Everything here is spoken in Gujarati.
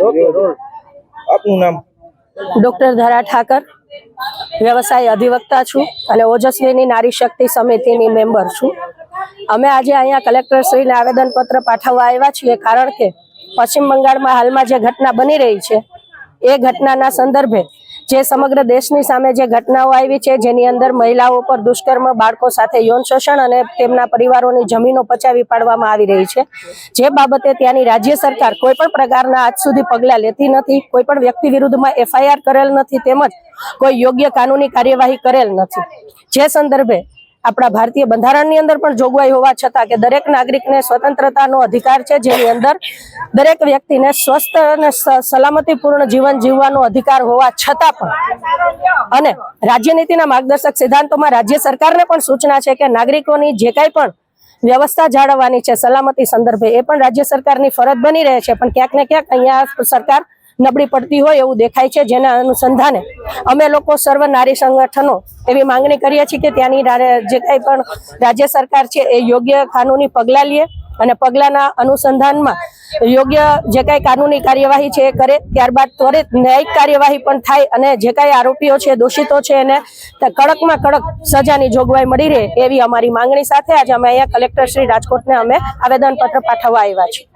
આપનું નામ? ડોક્ટર ધરા ઠાકર. વ્યવસાય અધિવક્તા છું અને ઓજસ્વીની નારી શક્તિ સમિતિની મેમ્બર છું. અમે આજે અહીંયા કલેક્ટરશ્રીને આવેદનપત્ર પાઠવવા આવ્યા છીએ કારણ કે પશ્ચિમ બંગાળમાં હાલમાં જે ઘટના બની રહી છે, એ ઘટનાના સંદર્ભે જે સમગ્ર દેશની સામે જે ઘટનાઓ આવી છે, જેની અંદર મહિલાઓ પર દુષ્કર્મ, બાળકો સાથે યૌન શોષણ અને તેમના પરિવારોની જમીનો પચાવી પાડવામાં આવી રહી છે. જે બાબતે ત્યાંની રાજ્ય સરકાર કોઈ પણ પ્રકારના આજ સુધી પગલાં લેતી નથી, કોઈ પણ વ્યક્તિ વિરુદ્ધમાં એફઆઈઆર કરેલ નથી તેમજ કોઈ યોગ્ય કાનૂની કાર્યવાહી કરેલ નથી. જે સંદર્ભે આપણા ભારતીય બંધારણની અંદર પણ જોગવાઈ હોવા છતાં કે દરેક નાગરિકને સ્વતંત્રતાનો અધિકાર છે, જેની અંદર દરેક વ્યક્તિને સ્વસ્થ અને સલામતીપૂર્ણ જીવન જીવવાનો અધિકાર હોવા છતાં પણ. અને રાજ્યનીતિના માર્ગદર્શક સિદ્ધાંતોમાં રાજ્ય સરકારને પણ સૂચના છે કે નાગરિકોની જે કાંઈ પણ વ્યવસ્થા જાળવવાની છે, સલામતી સંદર્ભે એ પણ રાજ્ય સરકારની ફરજ બની રહે છે. પણ ક્યાંક ને ક્યાંક અહીંયા સરકાર નબળી પડતી હોય એવું દેખાય છે જેના અનુસંધાને અમે લોકો સર્વ નારી સંગઠનો એવી માંગણી કરીએ છીએ કે ત્યાંની જે કાંઈ પણ રાજ્ય સરકાર છે એ યોગ્ય કાનૂની પગલાં લે અને પગલાંના અનુસંધાનમાં યોગ્ય જે કાંઈ કાનૂની કાર્યવાહી છે એ કરે, ત્યારબાદ ત્વરિત ન્યાયિક કાર્યવાહી પણ થાય અને જે કાંઈ આરોપીઓ છે, દોષિતો છે એને કડકમાં કડક સજાની જોગવાઈ મળી રહે એવી અમારી માંગણી સાથે આજે અમે અહીંયા કલેક્ટર શ્રી રાજકોટને અમે આવેદનપત્ર પાઠવવા આવ્યા છીએ.